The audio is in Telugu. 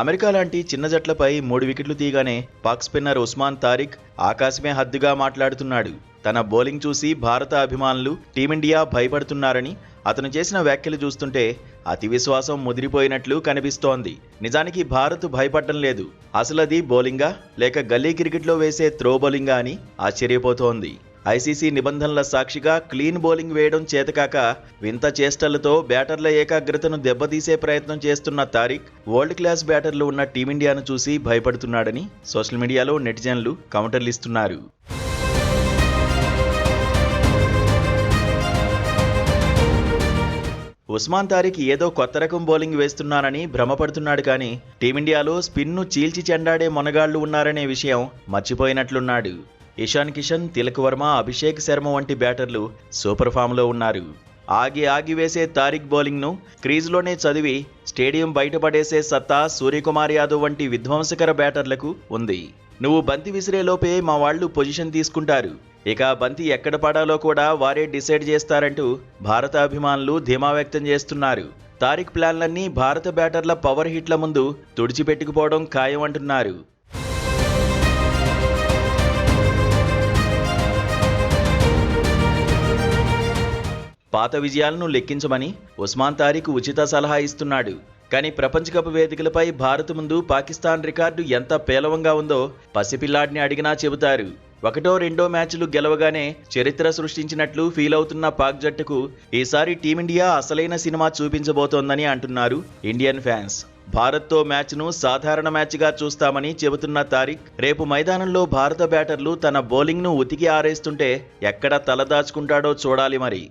అమెరికా లాంటి చిన్న జట్లపై మూడు వికెట్లు తీయగానే పాక్ స్పిన్నర్ ఉస్మాన్ తారిక్ ఆకాశమే హద్దుగా మాట్లాడుతున్నాడు. తన బౌలింగ్ చూసి భారత అభిమానులు టీమిండియా భయపడుతున్నారని అతను చేసిన వ్యాఖ్యలు చూస్తుంటే అతి విశ్వాసం ముదిరిపోయినట్లు కనిపిస్తోంది. నిజానికి భారత్ భయపడడం లేదు. అసలది బౌలింగా లేక గల్లీ క్రికెట్లో వేసే త్రో బౌలింగా అని ఆశ్చర్యపోతోంది. ఐసీసీ నిబంధనల సాక్షిగా క్లీన్ బౌలింగ్ వేయడం చేతకాక వింత చేష్టలతో బ్యాటర్ల ఏకాగ్రతను దెబ్బతీసే ప్రయత్నం చేస్తున్న తారిక్ వరల్డ్ క్లాస్ బ్యాటర్లు ఉన్న టీమిండియాను చూసి భయపడుతున్నాడని సోషల్ మీడియాలో నెటిజన్లు కౌంటర్లు ఇస్తున్నారు ఉస్మాన్ తారిక్ ఏదో కొత్త రకం బౌలింగ్ వేస్తున్నానని భ్రమపడుతున్నాడు కానీ టీమిండియాలో స్పిన్ను చీల్చి చెండాడే మొనగాళ్ళు ఉన్నారనే విషయం మర్చిపోయినట్లున్నాడు. ఇషాన్ కిషన్ తిలక్ వర్మ అభిషేక్ శర్మ వంటి బ్యాటర్లు సూపర్ ఫామ్లో ఉన్నారు. ఆగి ఆగి వేసే తారిక్ బౌలింగ్ను క్రీజ్లోనే చదివి స్టేడియం బయటపడేసే సత్తా సూర్యకుమార్ యాదవ్ వంటి విధ్వంసకర బ్యాటర్లకు ఉంది. నువ్వు బంతి విసిరేలోపే మా వాళ్ళు పొజిషన్ తీసుకుంటారు. ఇక బంతి ఎక్కడ పడాలో కూడా వారే డిసైడ్ చేస్తారంటూ భారత అభిమానులు ధీమా వ్యక్తం చేస్తున్నారు. తారిక్ ప్లాన్లన్నీ భారత బ్యాటర్ల పవర్ హిట్ల ముందు తుడిచిపెట్టుకుపోవడం ఖాయం అంటున్నారు పాత విజయాలను లెక్కించమని ఉస్మాన్ తారీఖ్ ఉచిత సలహా ఇస్తున్నాడు. కానీ ప్రపంచ కప్ వేదికలపై భారత్ ముందు పాకిస్తాన్ రికార్డు ఎంత పేలవంగా ఉందో పసిపిల్లాడిని అడిగినా చెబుతారు. ఒకటో రెండో మ్యాచ్లు గెలవగానే చరిత్ర సృష్టించినట్లు ఫీల్ అవుతున్న పాక్ జట్టుకు ఈసారి టీమిండియా అసలైన సినిమా చూపించబోతోందని అంటున్నారు ఇండియన్ ఫ్యాన్స్. భారత్తో మ్యాచ్ను సాధారణ మ్యాచ్గా చూస్తామని చెబుతున్న తారిక్ రేపు మైదానంలో భారత బ్యాటర్లు తన బౌలింగ్ను ఉతికి ఆరేస్తుంటే ఎక్కడ తలదాచుకుంటాడో చూడాలి మరి.